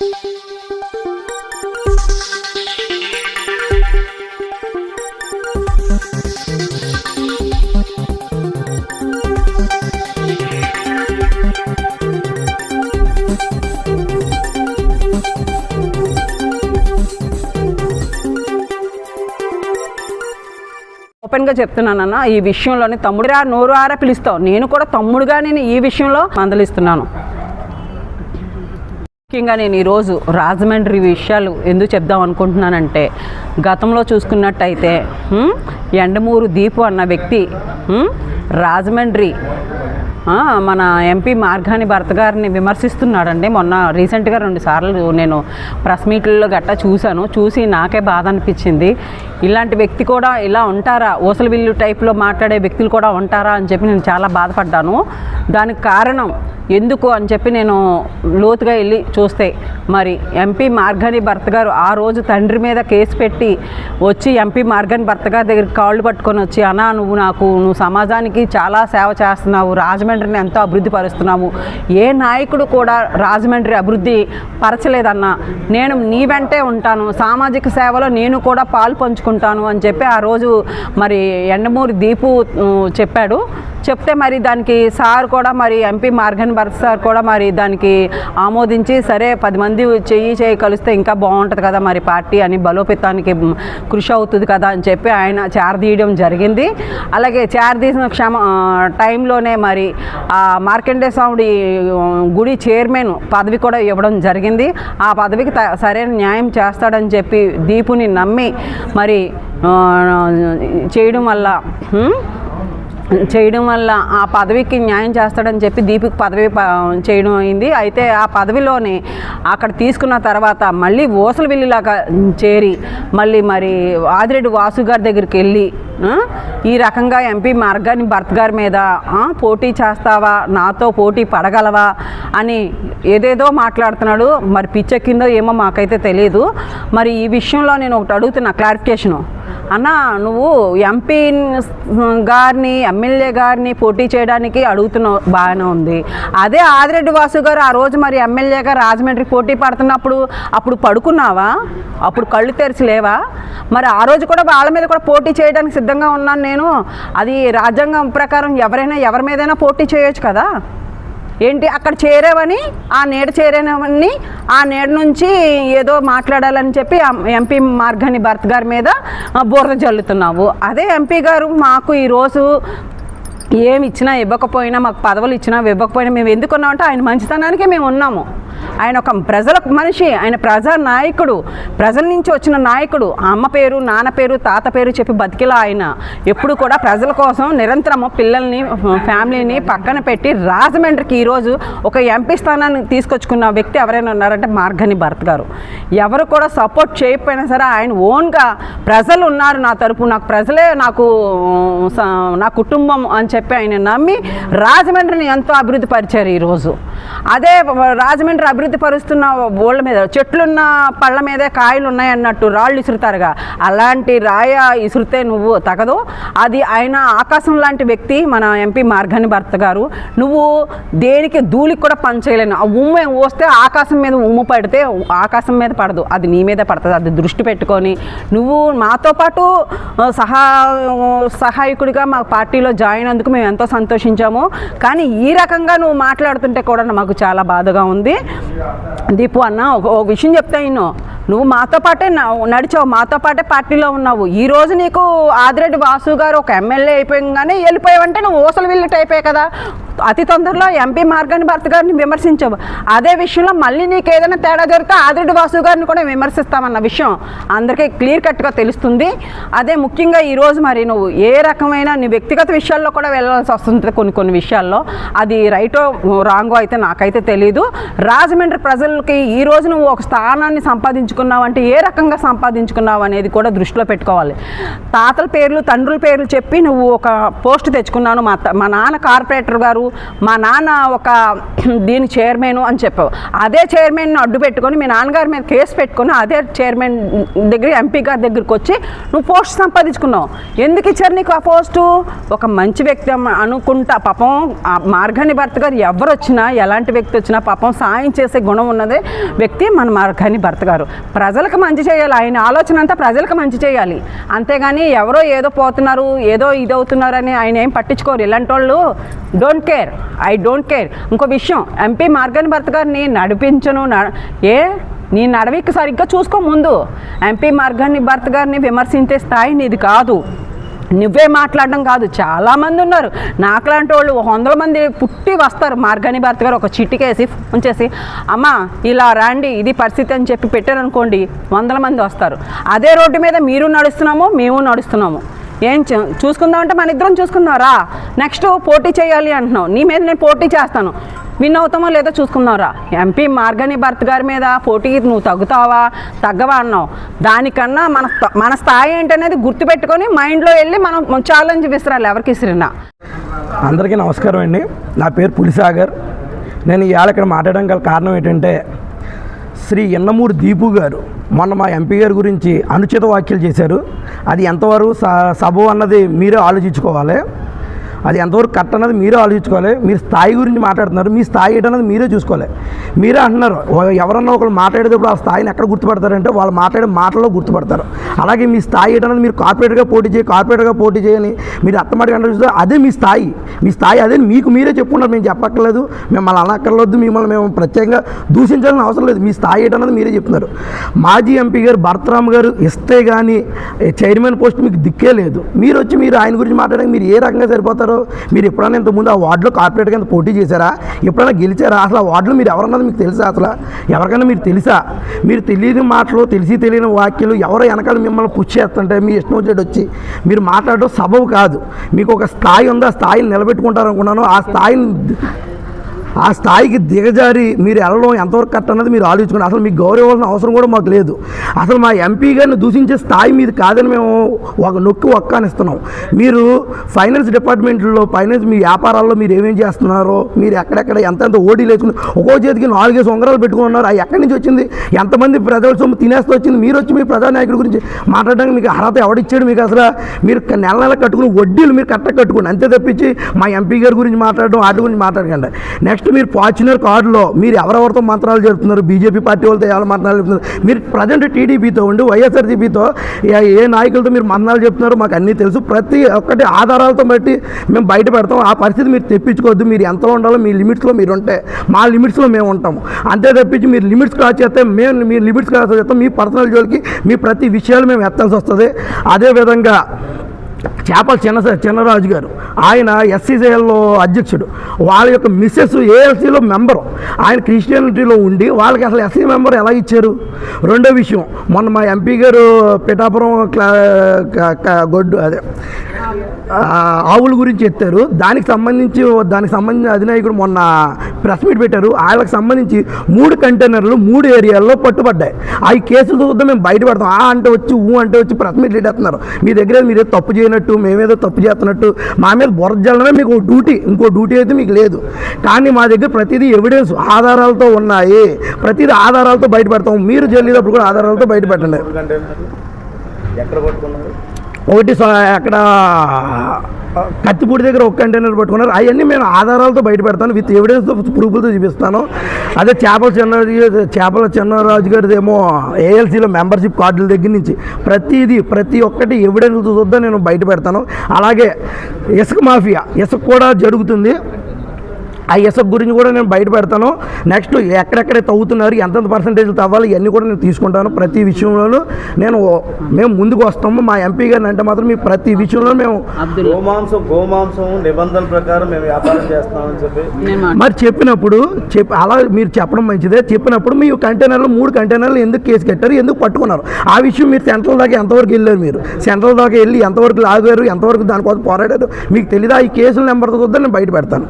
ఓపెన్గా చెప్తున్నానన్న ఈ విషయంలోని తమ్ముడిరా నోరు ఆరా పిలుస్తావు. నేను కూడా తమ్ముడుగా నేను ఈ విషయంలో మందలిస్తున్నాను. ముఖ్యంగా నేను ఈరోజు రాజమండ్రి విషయాలు ఎందుకు చెప్దాం అనుకుంటున్నానంటే గతంలో చూసుకున్నట్టయితే ఎండమూరు దీపు అన్న వ్యక్తి రాజమండ్రి మన ఎంపీ మార్గాని భర్త గారిని విమర్శిస్తున్నాడండి. మొన్న రీసెంట్గా రెండు సార్లు నేను ప్రెస్ మీట్లలో గట్టా చూశాను. చూసి నాకే బాధ అనిపించింది. ఇలాంటి వ్యక్తి కూడా ఇలా ఉంటారా? ఓసలు విల్లు టైప్లో మాట్లాడే వ్యక్తులు కూడా ఉంటారా అని చెప్పి నేను చాలా బాధపడ్డాను. దానికి కారణం ఎందుకు అని చెప్పి నేను లోతుగా వెళ్ళి చూస్తే మరి ఎంపీ మార్గని భర్త గారు ఆ రోజు తండ్రి మీద కేసు పెట్టి వచ్చి ఎంపీ మార్గని భర్త గారి దగ్గరికి కాళ్ళు పట్టుకొని వచ్చి అన్నా నువ్వు నాకు నువ్వు సమాజానికి చాలా సేవ చేస్తున్నావు రాజమండ్రిని ఎంతో అభివృద్ధి పరుస్తున్నావు. ఏ నాయకుడు కూడా రాజమండ్రి అభివృద్ధి పరచలేదన్నా. నేను నీ వెంటే ఉంటాను. సామాజిక సేవలో నేను కూడా పాలు పంచుకుంటాను అని చెప్పి ఆ రోజు మరి ఎండమూరి దీపు చెప్పాడు. చెప్తే మరి దానికి సార్ కూడా మరి ఎంపీ మార్గన్ భరత్ సార్ కూడా మరి దానికి ఆమోదించి సరే పది మంది చెయ్యి చేయి కలిస్తే ఇంకా బాగుంటుంది కదా మరి పార్టీ అని బలోపేతానికి కృషి అవుతుంది కదా అని చెప్పి ఆయన చేరదీయడం జరిగింది. అలాగే చేరదీసిన క్షమ టైంలోనే మరి ఆ మార్కండే స్వామి గుడి చైర్మన్ పదవి కూడా ఇవ్వడం జరిగింది. ఆ పదవికి త- సరైన న్యాయం చేస్తాడని చెప్పి దీపుని నమ్మి మరి చేయడం వల్ల చేయడం వల్ల ఆ పదవికి న్యాయం చేస్తాడని చెప్పి దీపిక్ పదవి ప- చేయడం అయింది. అయితే ఆ పదవిలోనే అక్కడ తీసుకున్న తర్వాత మళ్ళీ ఓసలు వెళ్ళిలాగా చేరి మళ్ళీ మరి ఆదిరెడ్డి వాసు గారి దగ్గరికి వెళ్ళి ఈ రకంగా ఎంపీ మార్గాన్ని భర్త్ గారి మీద పోటీ చేస్తావా? నాతో పోటీ పడగలవా? అని ఏదేదో మాట్లాడుతున్నాడు. మరి పిచ్చెక్కిందో ఏమో మాకైతే తెలియదు మరి ఈ విషయంలో నేను ఒకటి అడుగుతున్నా క్లారిఫికేషను. అన్న నువ్వు ఎంపీ గారిని ఎమ్మెల్యే గారిని పోటీ చేయడానికి అడుగుతున్నావు బాగానే ఉంది. అదే ఆదిరెడ్డి వాసు గారు ఆ రోజు మరి ఎమ్మెల్యేగా రాజమండ్రి పోటీ పడుతున్నప్పుడు అప్పుడు పడుకున్నావా? అప్పుడు కళ్ళు తెరిచి లేవా? మరి ఆ రోజు కూడా వాళ్ళ మీద కూడా పోటీ చేయడానికి సిద్ధంగా ఉన్నాను నేను. అది రాజ్యాంగం ప్రకారం ఎవరైనా ఎవరి మీదైనా పోటీ చేయొచ్చు కదా? ఏంటి అక్కడ చేరేవని ఆ నీడ చేరేనవని ఆ నీడ నుంచి ఏదో మాట్లాడాలని చెప్పి ఎంపీ మార్గని భర్త్ గారి మీద ఆ, బురద జల్లుతున్నావు. అదే ఎంపీ గారు మాకు ఈరోజు ఏమి ఇచ్చినా ఇవ్వకపోయినా మాకు పదవులు ఇచ్చినా ఇవ్వకపోయినా మేము ఎందుకు ఉన్నామంటే ఆయన మంచితనానికే మేము ఉన్నాము. ఆయన ఒక ప్రజల మనిషి ఆయన ప్రజా నాయకుడు ప్రజల నుంచి వచ్చిన నాయకుడు అమ్మ పేరు నాన్న పేరు తాత పేరు చెప్పి బతికిలా ఆయన. ఎప్పుడు కూడా ప్రజల కోసం నిరంతరము పిల్లల్ని ఫ్యామిలీని పక్కన పెట్టి రాజమండ్రికి ఈరోజు ఒక ఎంపీ స్థానాన్ని తీసుకొచ్చుకున్న వ్యక్తి ఎవరైనా ఉన్నారంటే మార్గని భరత్ గారు. ఎవరు కూడా సపోర్ట్ చేయకపోయినా సరే ఆయన ఓన్గా ప్రజలు ఉన్నారు నా తరపు నాకు ప్రజలే నాకు స- నా కుటుంబం అని చెప్పి ఆయన నమ్మి రాజమండ్రిని ఎంతో అభివృద్ధి పరిచారు ఈరోజు. అదే రాజమండ్రి అభివృద్ధి పరుస్తున్న ఊళ్ళ మీద చెట్లున్న పళ్ళ మీదే కాయలు ఉన్నాయి అన్నట్టు రాళ్ళు ఇసురుతారుగా. అలాంటి రాయ ఇసురితే నువ్వు తగదు. అది ఆయన ఆకాశం లాంటి వ్యక్తి మన ఎంపీ మార్గాని భర్త గారు. నువ్వు దేనికి ధూళికి కూడా పని చేయలేను. ఆ ఉమ్మ వస్తే ఆకాశం మీద ఉమ్ము పడితే ఆకాశం మీద పడదు. అది నీ మీద పడుతుంది. అది దృష్టి పెట్టుకొని నువ్వు మాతో పాటు సహా సహాయకుడిగా మా పార్టీలో జాయిన్ అందుకు మేము ఎంతో సంతోషించాము. కానీ ఈ రకంగా నువ్వు మాట్లాడుతుంటే కూడా మాకు చాలా బాధగా ఉంది. దీపు అన్న ఒక ఒక విషయం చెప్తా ఇన్నో. నువ్వు మాతో పాటే నడిచావు మాతో పాటే పార్టీలో ఉన్నావు. ఈ రోజు నీకు ఆదిరెడ్డి వాసు గారు ఒక ఎమ్మెల్యే అయిపోయింగానే వెళ్ళిపోయావంటే నువ్వు ఓసలు విల్లుట్ అయిపోయాయి కదా. అతి తొందరలో ఎంపీ మార్గాన్ని భర్త గారిని విమర్శించావు. అదే విషయంలో మళ్ళీ నీకు ఏదైనా తేడా జరిగితే ఆదిరెడ్డి వాసు గారిని కూడా విమర్శిస్తామన్న విషయం అందరికీ క్లియర్ కట్గా తెలుస్తుంది. అదే ముఖ్యంగా ఈరోజు మరి నువ్వు ఏ రకమైన నీ వ్యక్తిగత విషయాల్లో కూడా వెళ్ళాల్సి వస్తుంది కొన్ని కొన్ని విషయాల్లో. అది రైటో రాంగో అయితే నాకైతే తెలియదు రాజమండ్రి ప్రజలకి ఈ రోజు నువ్వు ఒక స్థానాన్ని సంపాదించుకో సంపాదించుకున్నావు అంటే ఏ రకంగా సంపాదించుకున్నావు అనేది కూడా దృష్టిలో పెట్టుకోవాలి. తాతల పేర్లు తండ్రుల పేర్లు చెప్పి నువ్వు ఒక పోస్ట్ తెచ్చుకున్నాను. మా త- మా నాన్న కార్పొరేటర్ గారు మా నాన్న ఒక దీని చైర్మన్ అని చెప్పావు. అదే చైర్మన్ అడ్డు పెట్టుకొని మీ నాన్నగారి మీద కేసు పెట్టుకొని అదే చైర్మన్ దగ్గర ఎంపీ గారి దగ్గరికి వచ్చి నువ్వు పోస్ట్ సంపాదించుకున్నావు. ఎందుకు ఇచ్చారు నీకు ఆ పోస్టు? ఒక మంచి వ్యక్తి అనుకుంటా. పాపం ఆ భర్త గారు ఎవరు వచ్చినా ఎలాంటి వ్యక్తి వచ్చినా పాపం సాయం చేసే గుణం ఉన్నదే వ్యక్తి మన మార్గాన్ని భర్త గారు. ప్రజలకు మంచి చేయాలి. ఆయన ఆలోచన అంతా ప్రజలకు మంచి చేయాలి. అంతేగాని ఎవరో ఏదో పోతున్నారు ఏదో ఇది అవుతున్నారు అని ఆయన ఏం పట్టించుకోరు. ఇలాంటి వాళ్ళు don't care I don't care ఇంకో విషయం ఎంపీ మార్గన్ భర్త గారిని నడిపించను న- ఏ? నీ నడవికి సరిగ్గా చూసుకో ముందు. ఎంపీ మార్గాన్ని భర్త గారిని విమర్శించే స్థాయి నీది కాదు. నువ్వే మాట్లాడడం కాదు చాలామంది ఉన్నారు. నాకులాంటి వాళ్ళు వందల మంది పుట్టి వస్తారు. మార్గాని భర్త గారు ఒక చిటికేసి ఫోన్ చేసి అమ్మ ఇలా రండి ఇది పరిస్థితి అని చెప్పి పెట్టారనుకోండి వందల మంది వస్తారు. అదే రోడ్డు మీద మీరు నడుస్తున్నాము మేము నడుస్తున్నాము. ఏం చే- చూసుకుందామంటే మన ఇద్దరం చూసుకుందాంరా నెక్స్ట్ పోటీ చేయాలి అంటున్నావు. నీ మీద నేను పోటీ చేస్తాను. విన్ అవుతామో లేదో చూసుకుందాంరా. ఎంపీ మార్గని భర్త్ గారి మీద పోటీకి నువ్వు తగ్గుతావా? తగ్గవా అన్నావు. దానికన్నా మన మన స్థాయి ఏంటనేది గుర్తుపెట్టుకొని మైండ్లో వెళ్ళి మనం ఛాలెంజ్ విసిరాలి ఎవరికి విసిరినా. అందరికీ నమస్కారం అండి. నా పేరు పులిసాగర్. నేను ఇవాళ ఇక్కడ మాట్లాడడం గల కారణం ఏంటంటే శ్రీ ఎన్నమూరు దీపు గారు మొన్న మా ఎంపీ గారి గురించి అనుచిత వ్యాఖ్యలు చేశారు. అది ఎంతవరకు స- సబబు అన్నది మీరే ఆలోచించుకోవాలి. అది ఎంతవరకు కరెక్ట్ అన్నది మీరే ఆలోచించుకోవాలి. మీరు స్థాయి గురించి మాట్లాడుతున్నారు. మీ స్థాయి ఏంటన్నది మీరే చూసుకోవాలి. మీరే అంటున్నారు ఎవరన్నా ఒకరు మాట్లాడేటప్పుడు ఆ స్థాయిని ఎక్కడ గుర్తుపడతారంటే వాళ్ళు మాట్లాడే మాటల్లో గుర్తుపడతారు. అలాగే మీ స్థాయి ఏంటన్నది మీరు కార్పొరేట్గా పోటీ చేయి కార్పొరేట్గా పోటీ చేయని మీరు అత్తమాటికి కంటే చూస్తే అదే మీ స్థాయి. మీ స్థాయి అదే మీకు మీరే చెప్పుకున్నారు. మేము చెప్పక్కర్లేదు మిమ్మల్ని అనక్కర్లేదు మిమ్మల్ని మేము ప్రత్యేకంగా దూషించాలని అవసరం లేదు. మీ స్థాయి ఏంటన్నది మీరే చెప్తున్నారు. మాజీ ఎంపీ గారు భరతరామ్ గారు ఇస్తే కానీ చైర్మన్ పోస్ట్ మీకు దిక్కే లేదు. మీరు వచ్చి మీరు ఆయన గురించి మాట్లాడడానికి మీరు ఏ రకంగా సరిపోతారు? మీరు ఎప్పుడైనా ఇంతకుముందు ఆ వార్డులో కార్పొరేట్ కింద పోటీ చేశారా? ఎప్పుడైనా గెలిచారా? అసలు ఆ వార్డులో మీరు ఎవరన్నది మీకు తెలుసా అసలు? ఎవరికైనా మీరు తెలుసా? మీరు తెలియని మాటలు తెలిసి తెలియని వాక్యాలు ఎవరు వెనకాల మిమ్మల్ని పుష్ చేస్తుంటే మీ ఇష్టం వచ్చేటి వచ్చి మీరు మాట్లాడడం సబబు కాదు. మీకు ఒక స్థాయి ఉంది ఆ స్థాయిని నిలబెట్టుకుంటారు అనుకున్నాను ఆ స్థాయిని ఆ స్థాయికి దిగజారి మీరు వెళ్ళడం ఎంతవరకు కరెక్ట్ అన్నది మీరు ఆలోచించుకోండి. అసలు మీకు గౌరవాల్సిన అవసరం కూడా మాకు లేదు. అసలు మా ఎంపీ గారిని దూషించే స్థాయి మీది కాదని మేము ఒక నొక్కి ఒక్కానిస్తున్నాం మీరు ఫైనాన్స్ డిపార్ట్మెంట్లో ఫైనాన్స్ మీ వ్యాపారాల్లో మీరు ఏమేం చేస్తున్నారో మీరు ఎక్కడెక్కడ ఎంతెంత ఓడీలు వేసుకుని ఒక్కో చేతికి నాలుగేసి ఉంగరాలు పెట్టుకున్నారు అవి ఎక్కడి నుంచి వచ్చింది? ఎంతమంది ప్రజల సొమ్ము తినేస్తూ వచ్చింది? మీరు వచ్చి మీ ప్రజానాయకుడి గురించి మాట్లాడడానికి మీకు అర్హత ఎవడిచ్చాడు? మీకు అసలు మీరు నెల నెల కట్టుకుని వడ్డీలు మీరు కట్ట కట్టుకోండి. అంతే తప్పించి మా ఎంపీ గారి గురించి మాట్లాడడం వాటి గురించి మాట్లాడకండి. నెక్స్ట్ మీరు ఫార్చునర్ కార్డులో మీరు ఎవరెవరితో మంత్రాలు జరుపుతున్నారు? బీజేపీ పార్టీ వాళ్ళతో ఎవరు మంత్రాలు చెప్తున్నారు మీరు ప్రజెంట్ టీడీపీతో ఉండి వైఎస్ఆర్సీపీతో ఏ నాయకులతో మీరు మంత్రాలు చెప్తున్నారో మాకు అన్నీ తెలుసు. ప్రతి ఒక్కటి ఆధారాలతో బట్టి మేము బయట పెడతాం. ఆ పరిస్థితి మీరు తెప్పించుకోవద్దు. మీరు ఎంతలో ఉండాలో మీ లిమిట్స్లో మీరు ఉంటే మా లిమిట్స్లో మేము ఉంటాము అంతే తప్పించి మీరు లిమిట్స్ క్రాస్ చేస్తే మేము మీ లిమిట్స్ క్రాస్ చేస్తాం మీ పర్సనల్ జోలికి మీ ప్రతి విషయాలు మేము ఎత్తాల్సి వస్తుంది. అదేవిధంగా చేపల చిన్న చిన్నరాజు గారు. ఆయన ఎస్సీజేఎల్లో అధ్యక్షుడు. వాళ్ళ యొక్క మిస్సెస్ ఏఎల్సీలో మెంబరు. ఆయన క్రిస్టియానిటీలో ఉండి వాళ్ళకి అసలు ఎస్సీ మెంబర్ ఎలా ఇచ్చారు? రెండో విషయం మొన్న మా ఎంపీ గారు పిఠాపురం క్లా గొడ్డు అదే ఆవుల గురించి ఎత్తారు. దానికి సంబంధించి దానికి సంబంధించిన అధినాయకుడు మొన్న ప్రెస్ మీట్ పెట్టారు. వాళ్ళకి సంబంధించి మూడు కంటైనర్లు మూడు ఏరియాల్లో పట్టుబడ్డాయి. ఆ కేసులు చూద్దాం మేము బయట పెడతాం ఆ అంటే వచ్చి ఊ అంటే వచ్చి ప్రెస్ మీట్ పెట్టేస్తున్నారు. మీ దగ్గర మీరు తప్పు చేయాలి చేయనట్టు మేమేదో తప్పు చేస్తున్నట్టు మా మీద బొరజల్లడమే మీకు డ్యూటీ ఇంకో డ్యూటీ అయితే మీకు లేదు. కానీ మా దగ్గర ప్రతిదీ ఎవిడెన్స్ ఆధారాలతో ఉన్నాయి. ప్రతిదీ ఆధారాలతో బయటపెడతాం మీరు జల్లేటప్పుడు కూడా ఆధారాలతో బయటపెట్టండి. ఎక్కడ పట్టుకున్నారు? ఒకటి స- అక్కడ కత్తిపూడి దగ్గర ఒక కంటైనర్ పట్టుకున్నారు. అవన్నీ మేము ఆధారాలతో బయట పెడతాను విత్ ఎవిడెన్స్ ప్రూఫ్లతో చూపిస్తాను. అదే చేపల చిన్నరాజు చేపల చిన్నరాజు గారిది ఏమో ఏఎల్సీలో మెంబర్షిప్ కార్డుల దగ్గర నుంచి ప్రతిదీ ప్రతి ఒక్కటి ఎవిడెన్స్ చూద్దా నేను బయట పెడతాను. అలాగే ఇసుక మాఫియా ఇసుక కూడా జరుగుతుంది. ఆ ఇసుక గురించి కూడా నేను బయట పెడతాను. నెక్స్ట్ ఎక్కడెక్కడ తవ్వుతున్నారు ఎంతెంత పర్సంటేజ్లు తవ్వాలి ఇవన్నీ కూడా నేను తీసుకుంటాను ప్రతి విషయంలోనూ. నేను మేము ముందుకు వస్తాము. మా ఎంపీ గారిని అంటే మాత్రం మీ ప్రతి విషయంలో మేము గోమాంసం గోమాంసం నిబంధనల ప్రకారం మేము వ్యాపారం చేస్తామని చెప్పి. మరి చెప్పినప్పుడు చెప్పి అలా మీరు చెప్పడం మంచిదే. చెప్పినప్పుడు మీ కంటైనర్లు మూడు కంటైనర్లు ఎందుకు కేసు కట్టారు ఎందుకు పట్టుకున్నారు? ఆ విషయం మీరు సెంట్రల్ దాకా ఎంతవరకు వెళ్ళారు మీరు? సెంట్రల్ దాకా వెళ్ళి ఎంతవరకు లాగారు ఎంతవరకు దానికోసం పోరాడారు? మీకు తెలీదా? ఈ కేసుల నెంబర్తో చూద్దాం నేను బయట పెడతాను.